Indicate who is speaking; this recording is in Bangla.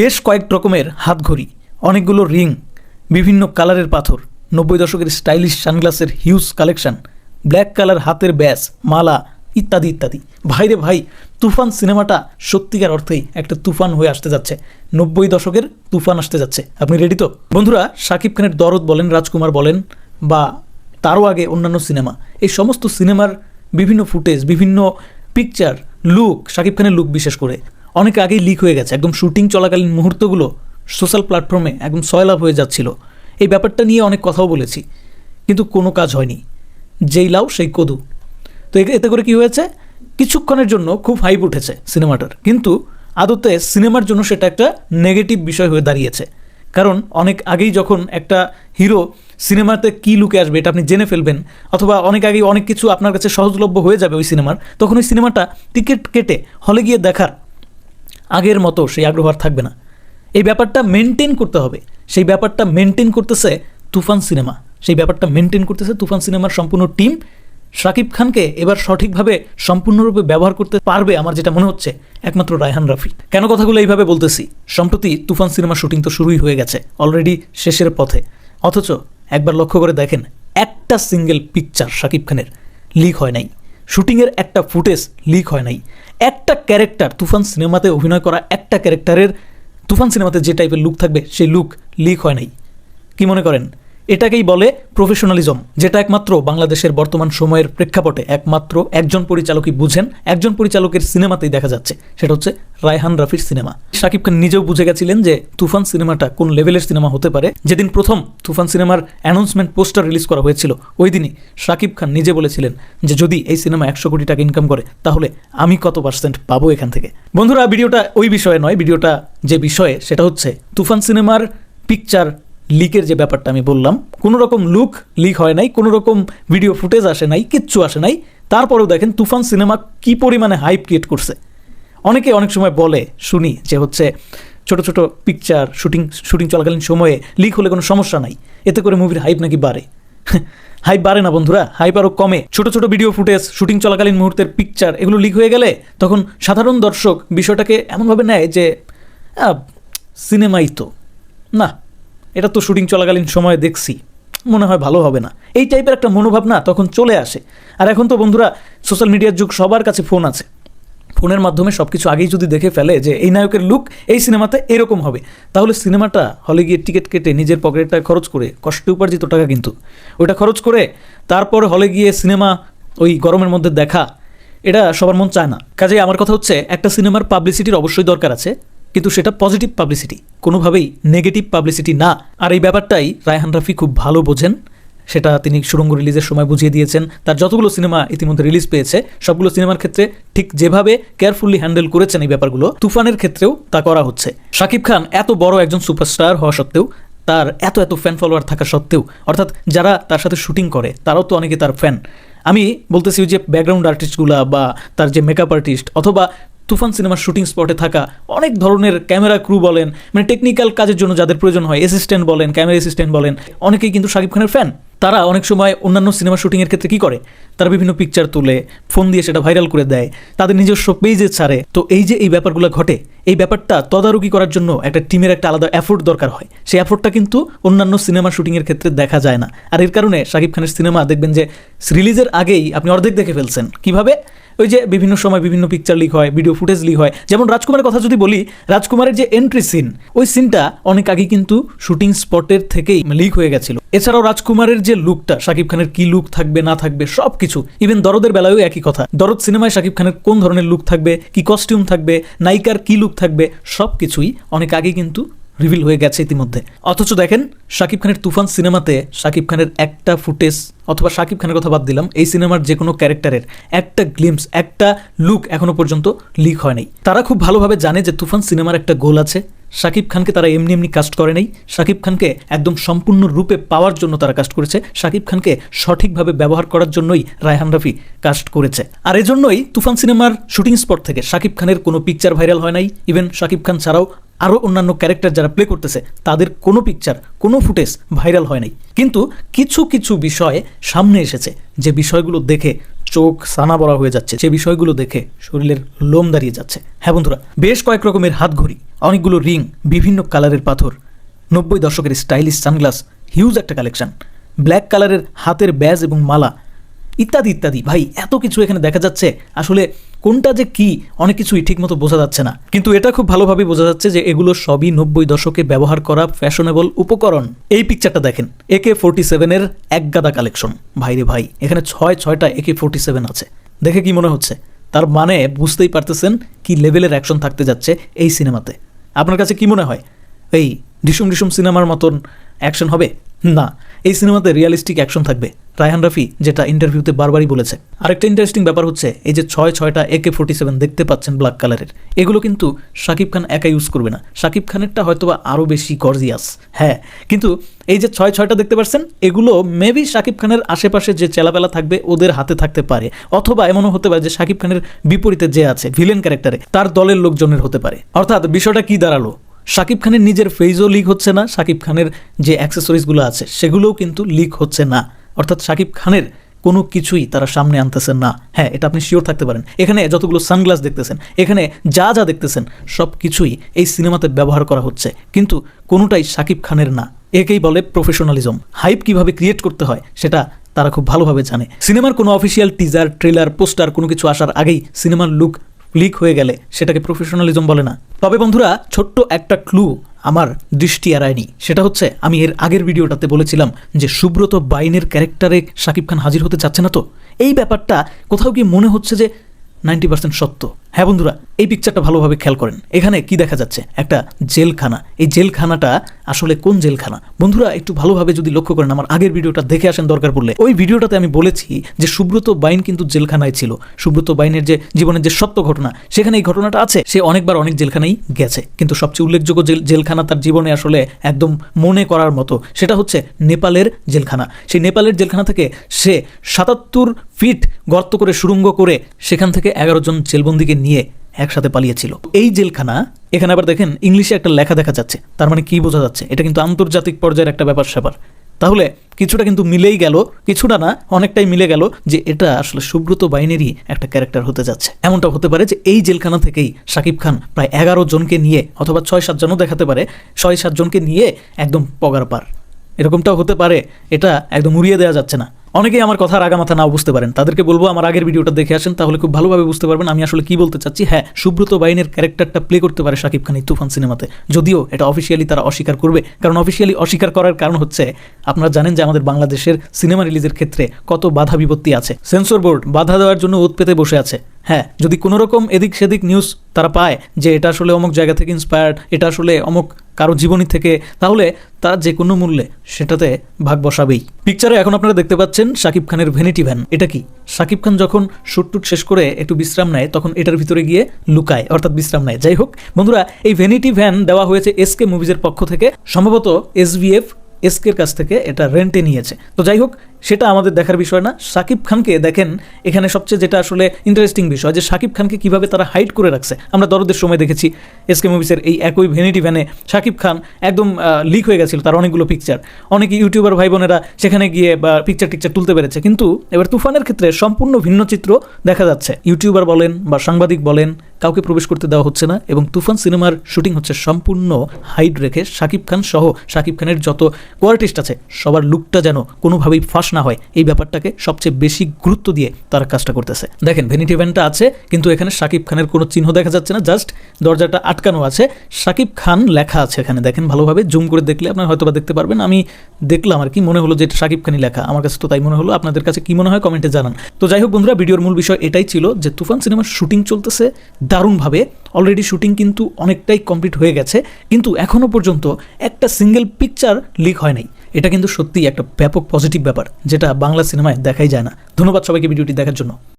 Speaker 1: বেশ কয়েক রকমের হাতঘড়ি, অনেকগুলো রিং, বিভিন্ন কালারের পাথর, নব্বই দশকের স্টাইলিশ সানগ্লাসের হিউজ কালেকশন, ব্ল্যাক কালার হাতের ব্যাস, মালা ইত্যাদি ইত্যাদি। ভাইরে ভাই, তুফান সিনেমাটা সত্যিকার অর্থেই একটা তুফান হয়ে আসতে যাচ্ছে। নব্বই দশকের তুফান আসতে যাচ্ছে। আপনি রেডি তো? বন্ধুরা শাকিব খানের দরদ বলেন, রাজকুমার বলেন, বা তারও আগে অন্যান্য সিনেমা। এই সমস্ত সিনেমার বিভিন্ন ফুটেজ, বিভিন্ন পিকচার লুক শাকিব খানের লুক বিশেষ করে। অনেক আগেই লিক হয়ে গেছে। একদম শুটিং চলাকালীন মুহূর্তগুলো সোশ্যাল প্ল্যাটফর্মে একদম সয়লাভ হয়ে যাচ্ছিল। এই ব্যাপারটা নিয়ে অনেক কথাও বলেছি, কিন্তু কোনো কাজ হয়নি। যেই লাউ, সেই কদু। তো এতে করে কি হয়েছে? কিছুক্ষণের জন্য খুব হাইপ উঠেছে সিনেমাটার কিন্তু আদতে সিনেমার জন্য সেটা একটা নেগেটিভ বিষয় হয়ে দাঁড়িয়েছে। কারণ অনেক আগেই যখন একটা হিরো সিনেমাতে কী লুকে আসবে এটা আপনি জেনে ফেলবেন, অথবা অনেক আগেই অনেক কিছু আপনার কাছে সহজলভ্য হয়ে যাবে ওই সিনেমার তখন ওই সিনেমাটা টিকিট কেটে হলে গিয়ে দেখার আগের মতো সেই আগ্রহ আর থাকবে না। এই ব্যাপারটা মেনটেন করতে হবে। সেই ব্যাপারটা মেনটেন করতেছে তুফান সিনেমা। সেই ব্যাপারটা মেনটেন করতেছে তুফান সিনেমার সম্পূর্ণ টিম শাকিব খানকে এবার সঠিকভাবে, সম্পূর্ণরূপে ব্যবহার করতে পারবে আমার যেটা মনে হচ্ছে একমাত্র রায়হান রাফি। কেন কথাগুলো এইভাবে বলতেছি? সম্প্রতি তুফান সিনেমার শুটিং তো শুরুই হয়ে গেছে অলরেডি শেষের পথে। অথচ একবার লক্ষ্য করে দেখেন, একটা সিঙ্গেল পিকচার শাকিব খানের লিক হয় নাই। শুটিংয়ের একটা ফুটেজ লিক হয় নাই। একটা ক্যারেক্টার তুফান সিনেমাতে অভিনয় করা একটা ক্যারেক্টারের তুফান সিনেমাতে যে টাইপের লুক থাকবে, সেই লুক লিক হয় নাই। কি মনে করেন? এটাকেই বলে প্রফেশনালিজম যেটা একমাত্র বাংলাদেশের বর্তমান সময়ের প্রেক্ষাপটে একমাত্র একজন পরিচালকই বুঝেন, একজন পরিচালকের সিনেমাতেই দেখা যাচ্ছে। সেটা হচ্ছে রায়হান রাফির সিনেমা। শাকিব খান নিজেও বুঝে গেছিলেন যে তুফান সিনেমাটা কোন লেভেলের সিনেমা হতে পারে। যেদিন প্রথম তুফান সিনেমার অ্যানাউন্সমেন্ট পোস্টার রিলিজ করা হয়েছিল, ওই দিনই শাকিব খান নিজে বলেছিলেন যে যদি এই সিনেমা একশো কোটি টাকা ইনকাম করে, তাহলে আমি কত পার্সেন্ট পাবো এখান থেকে। বন্ধুরা, ভিডিওটা ওই বিষয়ে নয়, ভিডিওটা যে বিষয়ে, সেটা হচ্ছে তুফান সিনেমার পিকচার লিকের যে ব্যাপারটা আমি বললাম কোনো রকম লুক লিক হয় নাই কোনো রকম ভিডিও ফুটেজ আসে নাই, কিচ্ছু আসে নাই। তারপরেও দেখেন তুফান সিনেমা কি পরিমাণে হাইপ ক্রিয়েট করছে। অনেকে অনেক সময় বলে, শুনি যে হচ্ছে ছোট ছোট পিকচার শুটিং শুটিং চলাকালীন সময়ে লিক হলে কোনো সমস্যা নাই। এতে করে মুভির হাইপ নাকি বাড়ে? হাইপ বাড়ে না বন্ধুরা হাইপ আরও কমে। ছোট ছোট ভিডিও ফুটেজ শুটিং চলাকালীন মুহূর্তের পিকচার এগুলো লিক হয়ে গেলে তখন সাধারণ দর্শক বিষয়টাকে এমনভাবে নেয় যে সিনেমাই তো। না এটা তো শুটিং চলাকালীন সময়ে দেখছি। মনে হয় ভালো হবে না। এই টাইপের একটা মনোভাব না তখন চলে আসে। আর এখন তো বন্ধুরা সোশ্যাল মিডিয়ার যুগ, সবার কাছে ফোন আছে। ফোনের মাধ্যমে সব কিছু আগেই যদি দেখে ফেলে যে এই নায়কের লুক এই সিনেমাতে এরকম হবে। তাহলে সিনেমাটা হলে গিয়ে টিকিট কেটে নিজের পকেটটা খরচ করে, কষ্টে উপার্জিত টাকা কিন্তু। ওটা খরচ করে তারপর হলে গিয়ে সিনেমা ওই গরমের মধ্যে দেখা, এটা সবার মন চায় না। কাজেই আমার কথা হচ্ছে, একটা সিনেমার পাবলিসিটির অবশ্যই দরকার আছে। কিন্তু সেটা পজিটিভ পাবলিসিটি কোনোভাবেই নেগেটিভ পাবলিসিটি না। আর এই ব্যাপারটাই রায়হান রাফি খুব ভালো বোঝেন। সেটা তিনি সুরঙ্গ রিলিজের সময় বুঝিয়ে দিয়েছেন। তার যতগুলো সিনেমা ইতিমধ্যে রিলিজ পেয়েছে, সবগুলো সিনেমার ক্ষেত্রে ঠিক যেভাবে কেয়ারফুলি হ্যান্ডেল করেছেন এই ব্যাপারগুলো, তুফানের ক্ষেত্রেও তা করা হচ্ছে। শাকিব খান এত বড় একজন সুপারস্টার হওয়া সত্ত্বেও, তার এত এত ফ্যান ফলোয়ার থাকা সত্ত্বেও, অর্থাৎ যারা তার সাথে শুটিং করে, তারাও তো অনেকে তার ফ্যান আমি বলতেছি যে ব্যাকগ্রাউন্ড আর্টিস্টগুলা বা তার যে মেকআপ আর্টিস্ট অথবা তুফান সিনেমার শুটিং স্পটে থাকা অনেক ধরনের ক্যামেরা ক্রু বলেন মানে টেকনিক্যাল কাজের জন্য যাদের প্রয়োজন হয় অ্যাসিস্ট্যান্ট বলেন ক্যামেরা অ্যাসিস্ট্যান্ট বলেন, অনেকেই কিন্তু শাকিব খানের ফ্যান তারা অনেক সময় অন্যান্য সিনেমা শুটিংয়ের ক্ষেত্রে কী করে? তারা বিভিন্ন পিকচার তুলে ফোন দিয়ে সেটা ভাইরাল করে দেয়, তাদের নিজস্ব পেজে ছাড়ে। তো এই যে এই ব্যাপারগুলো ঘটে, এই ব্যাপারটা তদারকি করার জন্য একটা টিমের একটা আলাদা এফোর্ট দরকার হয়। সেই এফোর্টটা কিন্তু অন্যান্য সিনেমা শুটিংয়ের ক্ষেত্রে দেখা যায় না। আর এর কারণে শাকিব খানের সিনেমা দেখবেন যে রিলিজের আগেই আপনি অর্ধেক দেখে ফেলছেন। কীভাবে? ওই যে বিভিন্ন সময় বিভিন্ন পিকচার লিক হয় ভিডিও ফুটেজ লিক হয়। যেমন রাজকুমারের কথা যদি বলি, রাজকুমারের যে এন্ট্রি সিন ওই সিনটা অনেক আগে কিন্তু শুটিং স্পটের থেকেই লিক হয়ে গেছিল। এছাড়াও রাজকুমারের যে লুকটা শাকিব খানের কি লুক থাকবে, না থাকবে সব কিছু ইভেন দরদের বেলায়ও একই কথা। দরদ সিনেমায় শাকিব খানের কোন ধরনের লুক থাকবে, কি কস্টিউম থাকবে, নায়িকার কি লুক থাকবে সব কিছুই অনেক আগে কিন্তু রিভিল হয়ে গেছে ইতিমধ্যে। অথচ দেখেন, শাকিব খানের তুফান সিনেমাতে শাকিব খানের একটা ফুটেজ অথবা শাকিব খানের কথা বাদ দিলাম, এই সিনেমার যে কোনো ক্যারেক্টারের একটা গ্লিমস একটা লুক এখনও পর্যন্ত লিক হয় নাই। তারা খুব ভালোভাবে জানে যে তুফান সিনেমার একটা গোল আছে। শাকিব খানকে তারা এমনি এমনি কাস্ট করে নাই। শাকিব খানকে একদম সম্পূর্ণ রূপে পাওয়ার জন্য তারা কাস্ট করেছে। শাকিব খানকে সঠিকভাবে ব্যবহার করার জন্যই রায়হান রাফি কাস্ট করেছে। আর এজন্যই তুফান সিনেমার শুটিং স্পট থেকে শাকিব খানের কোনো পিকচার ভাইরাল হয় নাই। ইভেন শাকিব খান ছাড়াও আরও অন্যান্য ক্যারেক্টার যারা প্লে করতেছে, তাদের কোনো পিকচার কোনো ফুটেজ ভাইরাল হয় নাই। কিন্তু কিছু কিছু বিষয় সামনে এসেছে, যে বিষয়গুলো দেখে চোখ সানা বড়া হয়ে যাচ্ছে, যে বিষয়গুলো দেখে শরীরের লোম দাঁড়িয়ে যাচ্ছে। হ্যাঁ বন্ধুরা, বেশ কয়েক রকমের হাত ঘড়ি অনেকগুলো রিং, বিভিন্ন কালারের পাথর, নব্বই দশকের স্টাইলিশ সানগ্লাস হিউজ একটা কালেকশন ব্ল্যাক কালারের হাতের ব্যাজ এবং মালা, ইত্যাদি ইত্যাদি। ভাই, এত কিছু এখানে দেখা যাচ্ছে, আসলে কোনটা যে কি, অনেক কিছুই ঠিকমতো বোঝা যাচ্ছে না। কিন্তু এটা খুব ভালোভাবে বোঝা যাচ্ছে যে এগুলো সবই নব্বই দশকে ব্যবহার করা ফ্যাশনেবল উপকরণ। এই পিকচারটা দেখেন, একে ফোর্টি সেভেনের এক গাদা কালেকশন ভাই রে ভাই, এখানে ছয় ছয়টা একে ফোর্টি সেভেন আছে। দেখে কি মনে হচ্ছে? তার মানে বুঝতেই পারতেছেন কি লেভেলের অ্যাকশন থাকতে যাচ্ছে এই সিনেমাতে। আপনার কাছে কি মনে হয়? এই ডিসুম ডিসুম সিনেমার মতন অ্যাকশন হবে? না। এই সিনেমাতে রিয়ালিস্টিক অ্যাকশন থাকবে। রায়হান রাফি, যেটা ইন্টারভিউতে বারবারই বলেছে। আরেকটা ইন্টারেস্টিং ব্যাপার হচ্ছে, এই যে ছয় ছয়টা একে ফোর্টি সেভেন দেখতে পাচ্ছেন ব্ল্যাক কালারের এগুলো কিন্তু শাকিব খান একা ইউজ করবে না। শাকিব খানেরটা হয়তোবা আরও বেশি গর্জিয়াস হ্যাঁ। কিন্তু এই যে ছয় ছয়টা দেখতে পাচ্ছেন, এগুলো মেবি শাকিব খানের আশেপাশে যে চেলাপেলা থাকবে, ওদের হাতে থাকতে পারে। অথবা এমনও হতে পারে যে শাকিব খানের বিপরীতে যে আছে ভিলেন ক্যারেক্টারে তার দলের লোকজনের হতে পারে। অর্থাৎ বিষয়টা কি দাঁড়াল? শাকিব খানের নিজের ফেজও লিক হচ্ছে না, শাকিব খানের যে অ্যাক্সেসরিজগুলো আছে সেগুলোও কিন্তু লিক হচ্ছে না। অর্থাৎ শাকিব খানের কোনো কিছুই তারা সামনে আনতেছেন না। হ্যাঁ এটা আপনি শিওর থাকতে পারেন। এখানে যতগুলো সানগ্লাস দেখতেছেন, এখানে যা যা দেখতেছেন, সব কিছুই এই সিনেমাতে ব্যবহার করা হচ্ছে। কিন্তু কোনোটাই শাকিব খানের না। একেই বলে প্রফেশনালিজম হাইপ কীভাবে ক্রিয়েট করতে হয়, সেটা তারা খুব ভালোভাবে জানে। সিনেমার কোনো অফিসিয়াল টিজার ট্রেলার পোস্টার কোনো কিছু আসার আগেই সিনেমার লুক লিক হয়ে গেলে সেটাকে প্রফেশনালিজম বলে না। তবে বন্ধুরা, ছোট্ট একটা ক্লু আমার দৃষ্টি এড়ায়নি। সেটা হচ্ছে, আমি এর আগের ভিডিওটাতে বলেছিলাম যে সুব্রত বাইনের ক্যারেক্টারে শাকিব খান হাজির হতে চাচ্ছে না তো? এই ব্যাপারটা কোথাও গিয়ে মনে হচ্ছে যে নাইনটি পার্সেন্ট সত্য। হ্যাঁ বন্ধুরা, এই পিকচারটা ভালোভাবে খেয়াল করেন। এখানে কি দেখা যাচ্ছে? একটা জেলখানা। এই জেলখানাটা আসলে কোন জেলখানা? বন্ধুরা, একটু ভালোভাবে যদি লক্ষ্য করেন, আমার আগের ভিডিওটা দেখে আসেন দরকার পড়লে। ওই ভিডিওটাতে আমি বলেছি যে সুব্রত বাইন কিন্তু জেলখানায় ছিল। সুব্রত বাইনের যে জীবনের যে সত্য ঘটনা, সেখানে এই ঘটনাটা আছে। সে অনেকবার অনেক জেলখানায় গেছে। কিন্তু সবচেয়ে উল্লেখযোগ্য জেল জেলখানা তার জীবনে আসলে একদম মনে করার মতো, সেটা হচ্ছে নেপালের জেলখানা। সেই নেপালের জেলখানা থেকে সে সাতাত্তর ফিট গর্ত করে সুড়ঙ্গ করে সেখান থেকে এগারো জন জেলবন্দিকে নিয়ে একসাথে পালিয়েছিল। এই জেলখানা, এখানে আবার দেখেন ইংলিশে একটা লেখা দেখা যাচ্ছে। তার মানে কি বোঝা যাচ্ছে? এটা কিন্তু আন্তর্জাতিক পর্যায়ের একটা ব্যাপার স্যাপার। তাহলে কিছুটা কিন্তু মিলেই গেল, কিছুটা না, অনেকটাই মিলে গেল যে এটা আসলে সুব্রত বাহিনীরই একটা ক্যারেক্টার হতে যাচ্ছে। এমনটা হতে পারে যে এই জেলখানা থেকেই শাকিব খান প্রায় এগারো জনকে নিয়ে অথবা ছয় সাতজনও দেখাতে পারে, ছয় সাতজনকে নিয়ে একদম পগার পার। এরকমটাও হতে পারে, এটা একদম উড়িয়ে দেওয়া যাচ্ছে না। অনেকেই আমার কথার আগামাথা নাও বুঝতে পারেন। তাদেরকে বলব, আমার আগের ভিডিওটা দেখে আসেন, তাহলে খুব ভালোভাবে বুঝতে পারবেন আমি আসলে কি বলতে চাচ্ছি। হ্যাঁ সুব্রত বাইনের ক্যারেক্টারটা প্লে করতে পারে শাকিব খান তুফান সিনেমাতে। যদিও এটা অফিসিয়ালি তারা অস্বীকার করবে, কারণ অফিসিয়ালি অস্বীকার করার কারণ হচ্ছে, আপনারা জানেন যে আমাদের বাংলাদেশের সিনেমা রিলিজের ক্ষেত্রে কত বাধা বিপত্তি আছে। সেন্সর বোর্ড বাধা দেওয়ার জন্য ওত পেতে বসে আছে। হ্যাঁ যদি কোনো রকম এদিক সেদিক নিউজ তারা পায় যে এটা আসলে অমুক জায়গা থেকে ইন্সপায়ার্ড এটা আসলে অমুক কারও জীবনী থেকে, তাহলে তার যে কোনো মূল্যে সেটাতে ভাগ বসাবেই। পিকচারে এখন আপনারা দেখতে পাচ্ছেন শাকিব খানের ভ্যানিটি ভ্যান এটা কি? শাকিব খান যখন শুট টুট শেষ করে একটু বিশ্রাম নেয়, তখন এটার ভিতরে গিয়ে লুকায়, অর্থাৎ বিশ্রাম নেয়। যাই হোক, বন্ধুরা, এই ভ্যানিটি ভ্যান দেওয়া হয়েছে এসকে মুভিজের পক্ষ থেকে। সম্ভবত এসবিএফ এসকের কাছ থেকে এটা রেন্টে নিয়েছে। তো যাই হোক সেটা আমাদের দেখার বিষয় না। শাকিব খানকে দেখেন, এখানে সবচেয়ে যেটা আসলে ইন্টারেস্টিং বিষয়, যে সাকিব খানকে কীভাবে তারা হাইড করে রাখছে। আমরা দরদের সময় দেখেছি এসকে মুভিসের এই একই ভ্যানিটি ভ্যানে শাকিব খান একদম লিক হয়ে গেছিল তার অনেকগুলো পিকচার অনেকে ইউটিউবার ভাই বোনেরা সেখানে গিয়ে, বা পিকচার টিকচার তুলতে পেরেছে। কিন্তু এবার তুফানের ক্ষেত্রে সম্পূর্ণ ভিন্ন চিত্র দেখা যাচ্ছে। ইউটিউবার বলেন বা সাংবাদিক বলেন, কাউকে প্রবেশ করতে দেওয়া হচ্ছে না এবং তুফান সিনেমার শুটিং হচ্ছে সম্পূর্ণ হাইড রেখে শাকিব খান সহ সাকিব খানের যত কোয়ার্টিস্ট আছে, সবার লুকটা যেন কোনোভাবেই ফাঁস না হয়, এই ব্যাপারটাকে সবচেয়ে বেশি গুরুত্ব দিয়ে তারা কাজটা করতেছে। দেখেন, ভেনিটি ভ্যানটা আছে, কিন্তু এখানে শাকিব খানের কোনো চিহ্ন দেখা যাচ্ছে না, জাস্ট দরজাটা আটকানো আছে। শাকিব খান লেখা আছে এখানে, দেখেন ভালোভাবে, জুম করে দেখলে আপনারা হয়তোবা দেখতে পারবেন। আমি দেখলাম আর কি, মনে হলো যে এটা শাকিব খানই লেখা, আমার কাছে তো তাই মনে হলো। আপনাদের কাছে কি মনে হয় কমেন্টে জানান। তো যাই হোক বন্ধুরা, ভিডিওর মূল বিষয় এটাই ছিল যে তুফান সিনেমার শুটিং চলতেছে দারুণভাবে। অলরেডি শুটিং কিন্তু অনেকটাই কমপ্লিট হয়ে গেছে, কিন্তু এখনও পর্যন্ত একটা সিঙ্গেল পিকচার লিক হয় নাই। এটা কিন্তু সত্যিই একটা ব্যাপক পজিটিভ ব্যাপার, যেটা বাংলা সিনেমায় দেখাই যায় না। ধন্যবাদ সবাইকে ভিডিওটি দেখার জন্য।